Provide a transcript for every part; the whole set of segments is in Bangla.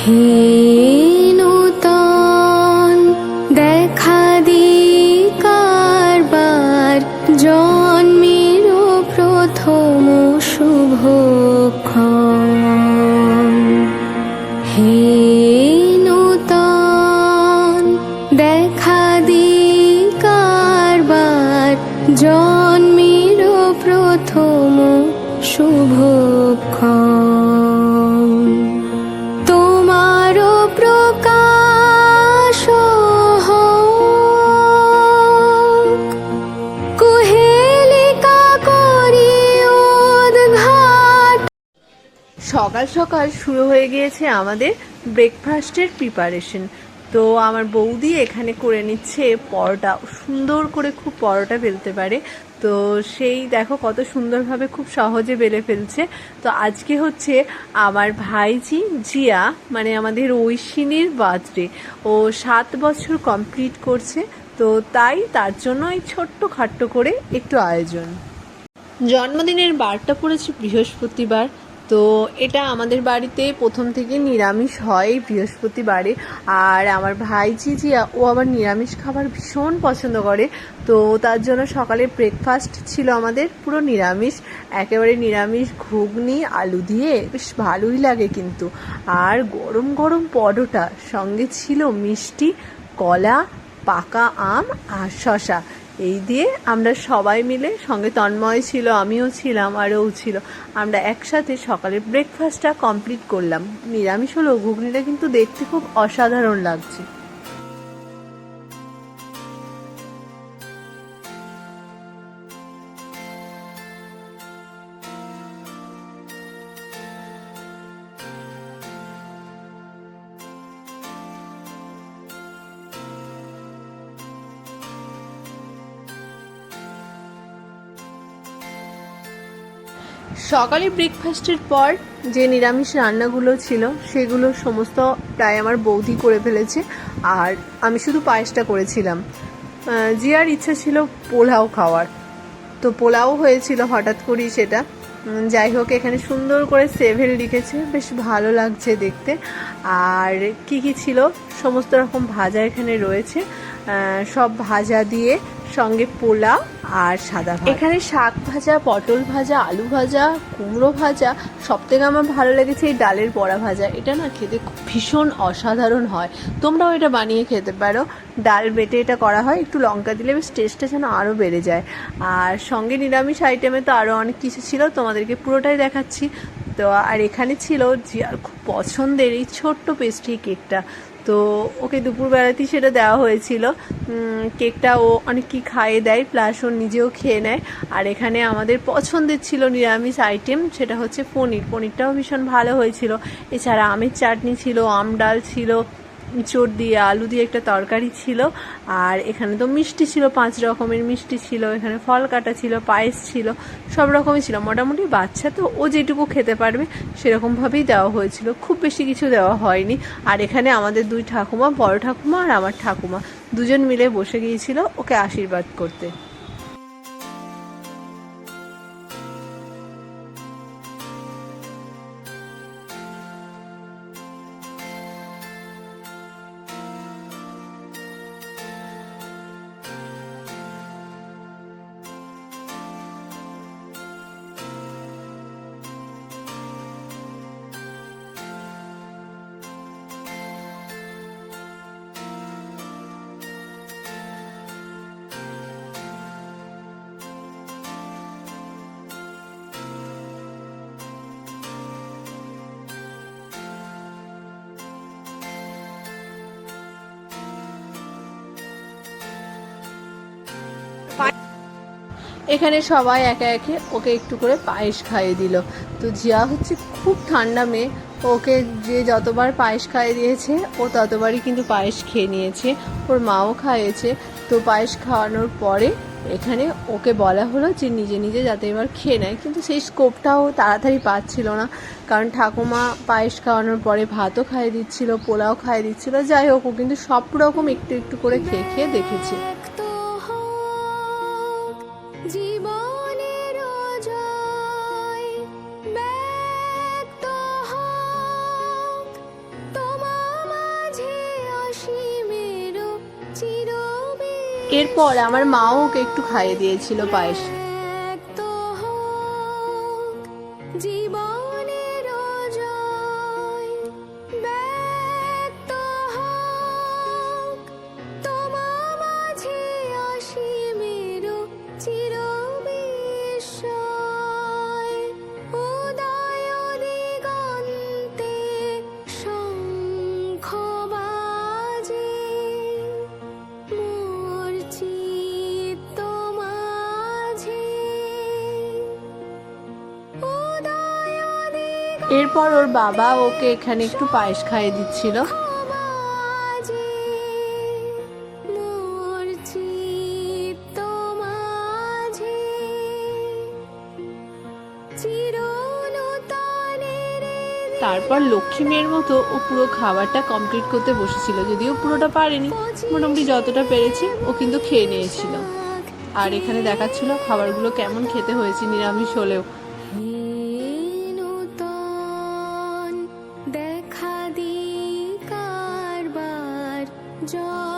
হে দেখা দি কারবার প্রথম দেখা দি কারবার প্রথম শুভক্ষণ। সকাল সকাল শুরু হয়ে গিয়েছে আমাদের ব্রেকফাস্টের প্রিপারেশন তো আমার বৌদি এখানে করে নিচ্ছে পরোটা। সুন্দর করে খুব পরোটা ফেলতে পারে। তো সেই দেখো কত সুন্দরভাবে খুব সহজে বেলে ফেলছে। তো আজকে হচ্ছে আমার ভাইজি জিয়া মানে আমাদের ঐশিনীর বার্থডে ও সাত বছর কমপ্লিট করছে। তো তাই তার জন্য এই ছোট্ট খাট্ট করে একটু আয়োজন। জন্মদিনের বারটা পড়েছে বৃহস্পতিবার। তো এটা আমাদের বাড়িতে প্রথম থেকে নিরামিষ হয় বৃহস্পতিবারে। আর আমার ভাই জিজিয়া ও আবার নিরামিষ খাবার ভীষণ পছন্দ করে। তো তার জন্য সকালে ব্রেকফাস্ট ছিল আমাদের, পুরো নিরামিষ। একেবারে নিরামিষ ঘুগনি, আলু দিয়ে বেশ ভালোই লাগে কিন্তু। আর গরম গরম পরোটা, সঙ্গে ছিল মিষ্টি, কলা, পাকা আম আর শশা এই দিয়ে আমরা সবাই মিলে, সঙ্গে তন্ময় ছিল, আমিও ছিলাম আর ও ছিল, আমরা একসাথে সকালে ব্রেকফাস্টটা কমপ্লিট করলাম। নিরামিষ হলো ঘুগনিটা কিন্তু দেখতে খুব অসাধারণ লাগছে। সকালে ব্রেকফাস্টের পর যে নিরামিষ রান্নাগুলো ছিল, সেগুলো সমস্ত প্রায় আমার বৌদি করে ফেলেছে। আর আমি শুধু পায়েসটা করেছিলাম। জিয়ার ইচ্ছা ছিল পোলাও খাওয়ার। তো পোলাও হয়েছিল হঠাৎ করেই সেটা। যাই হোক, এখানে সুন্দর করে সেভেল লিখেছে। বেশ ভালো লাগছে দেখতে। আর কি কি ছিল? সমস্ত রকম ভাজা এখানে রয়েছে। সব ভাজা দিয়ে সঙ্গে পোলাও আর সাদা এখানে শাক ভাজা, পটল ভাজা, আলু ভাজা, কুমড়ো ভাজা, সব থেকে আমার ভালো লেগেছে এই ডালের বড়া ভাজা। এটা না খেতে ভীষণ অসাধারণ হয়। তোমরাও এটা বানিয়ে খেতে পারো। ডাল বেটে এটা করা হয়। একটু লঙ্কা দিলে বেশ টেস্টটা যেন আরও বেড়ে যায়। আর সঙ্গে নিরামিষ আইটেমে তো আরও অনেক কিছু ছিল। তোমাদেরকে পুরোটাই দেখাচ্ছি। তো আর এখানে ছিল খুব পছন্দের এই ছোট্ট পেস্ট্রি কেকটা তো ওকে দুপুরবেলাতেই সেটা দেওয়া হয়েছিল। কেকটা ও অনেক কি খাইয়ে দেয় প্লাস ও নিজেও খেয়ে নেয়। আর এখানে আমাদের পছন্দের ছিল নিরামিষ আইটেম সেটা হচ্ছে পনির। পনিরটাও ভীষণ ভালো হয়েছিল। এছাড়া আমের চাটনি ছিল, আম ডাল ছিল চোর দিয়ে, আলু দিয়ে একটা তরকারি ছিল, আর এখানে তো মিষ্টি ছিল, পাঁচ রকমের মিষ্টি ছিল, এখানে ফল কাটা ছিল, পায়েস ছিল, সব রকমই ছিল। মোটামুটি বাচ্চা তো ও যেটুকু খেতে পারবে, সেরকমভাবেই দেওয়া হয়েছিল। খুব বেশি কিছু দেওয়া হয়নি। আর এখানে আমাদের দুই ঠাকুমা, বড় ঠাকুমা আর আমার ঠাকুমা, দুজন মিলে বসে গিয়েছিল ওকে আশীর্বাদ করতে। এখানে সবাই একে একে ওকে একটু করে পায়েস খাইয়ে দিল। তো জিয়া হচ্ছে খুব ঠান্ডা মেয়ে। ওকে যে যতবার পায়েস খাইয়ে দিয়েছে, ও ততবারই কিন্তু পায়েস খেয়ে নিয়েছে। ওর মাও খাইয়েছে। তো পায়েস খাওয়ানোর পরে এখানে ওকে বলা হলো যে নিজে নিজে যাতে এবার খেয়ে নেয়। কিন্তু সেই স্কোপটাও তাড়াতাড়ি পাচ্ছিল না। কারণ ঠাকুমা পায়েস খাওয়ানোর পরে ভাতও খাইয়ে দিচ্ছিল, পোলাও খাইয়ে দিচ্ছিল। যাই হোক, ও কিন্তু সব রকম একটু একটু করে খেয়ে খেয়ে দেখেছে। এরপর আমার মাও ওকে একটু খাইয়ে দিয়েছিল পায়েস। এরপর ওর বাবা ওকে এখানে একটু পায়েস খাইয়ে দিচ্ছিল। তারপর লক্ষ্মী মেয়ের মতো ও পুরো খাবারটা কমপ্লিট করতে বসেছিল যদিও পুরোটা পারেনি। মোটামুটি যতটা পেরেছে ও কিন্তু খেয়ে নিয়েছিল। আর এখানে দেখাচ্ছিল খাবারগুলো কেমন খেতে হয়েছে নিরামিষ হলেও কারবার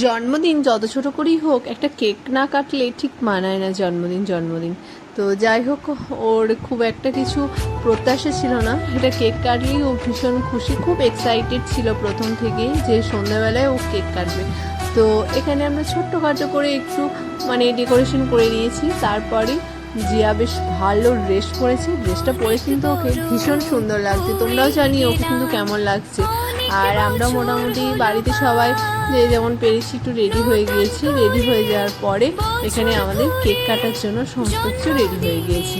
জন্মদিন যত ছোট করেই হোক, একটা কেক না কাটলে ঠিক মানায় না জন্মদিন জন্মদিন। তো যাই হোক, ওর খুব একটা কিছু প্রত্যাশা ছিল না। এটা কেক কাটলেই ও ভীষণ খুশি, খুব এক্সাইটেড ছিল প্রথম থেকেই যে সন্ধ্যাবেলায় ও কেক কাটবে। তো এখানে আমরা ছোট্টখাটো করে একটু মানে ডেকোরেশন করে নিয়েছি তারপরে জিয়া বেশ ভালো ড্রেস পরেছে। ড্রেসটা পরে কিন্তু ওকে ভীষণ সুন্দর লাগছে। তোমরাও জানিও ওকে কিন্তু কেমন লাগছে। আর আমরা মোটামুটি বাড়িতে সবাই যে যেমন পেরেছি একটু রেডি হয়ে গিয়েছি। রেডি হয়ে যাওয়ার পরে এখানে আমাদের কেক কাটার জন্য সমস্ত কিছু রেডি হয়ে গিয়েছে।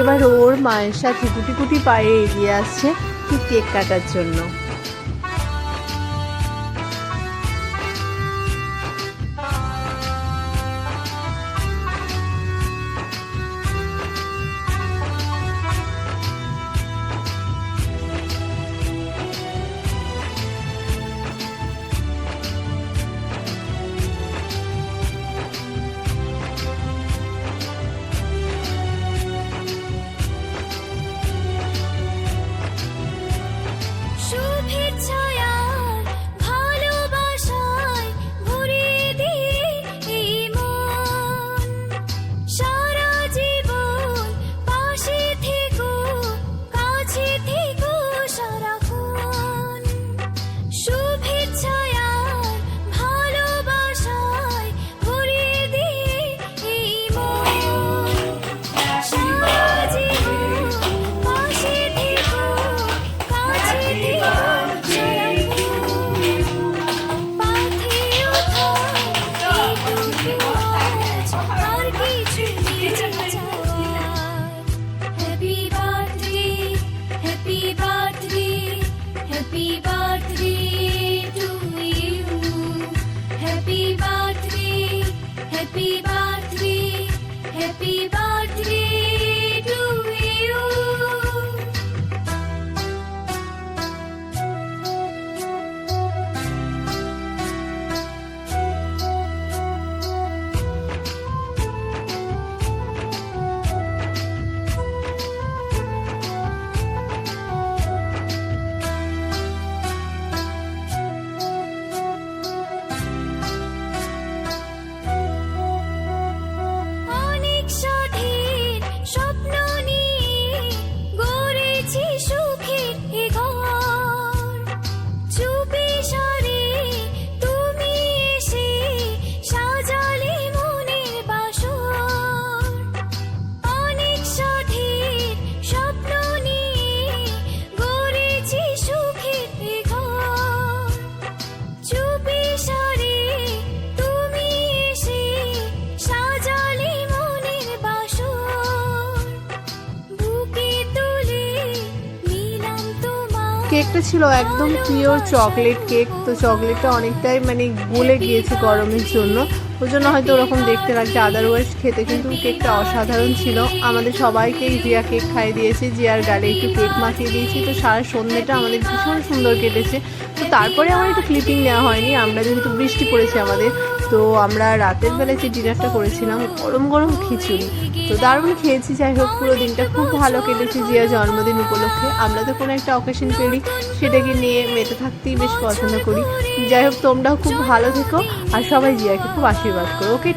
এবার ওর মায়ের সাথে গুটি গুটি পায়ে এগিয়ে আসছে কেক কাটার জন্য। হ্যাপি বার্থডে কেকটা ছিল একদম পিওর চকলেট কেক তো চকলেটটা অনেকটাই মানে গলে গিয়েছে গরমের জন্য। ওই জন্য হয়তো ওরকম দেখতে লাগছে আদারওয়াইজ খেতে কিন্তু কেকটা অসাধারণ ছিল। আমাদের সবাইকে জিয়া কেক খাইয়ে দিয়েছে, জিয়ার গালে একটু কেক মাখিয়ে দিয়েছি, তো সারা সন্ধ্যেটা আমাদের ভীষণ সুন্দর কেটেছে। তো তারপরে আমার একটু ক্লিপিং নেওয়া হয়নি, আমরা যেহেতু বৃষ্টি পড়েছে আমাদের তো আমরা রাতের বেলায় যে ডিনারটা করেছিলাম, গরম গরম খিচুড়ি। তো দারুণ খেয়েছি, যাই হোক, পুরো দিনটা খুব ভালো কেটেছি জিয়া জন্মদিন উপলক্ষে। আমরা তো কোনো একটা অকেশন পেলি সেটাকে নিয়ে মেতে থাকতেই বেশ পছন্দ করি। যাই হোক, তোমরাও খুব ভালো থেকো, আর সবাই জিয়াকে খুব আশীর্বাদ করো। ওকে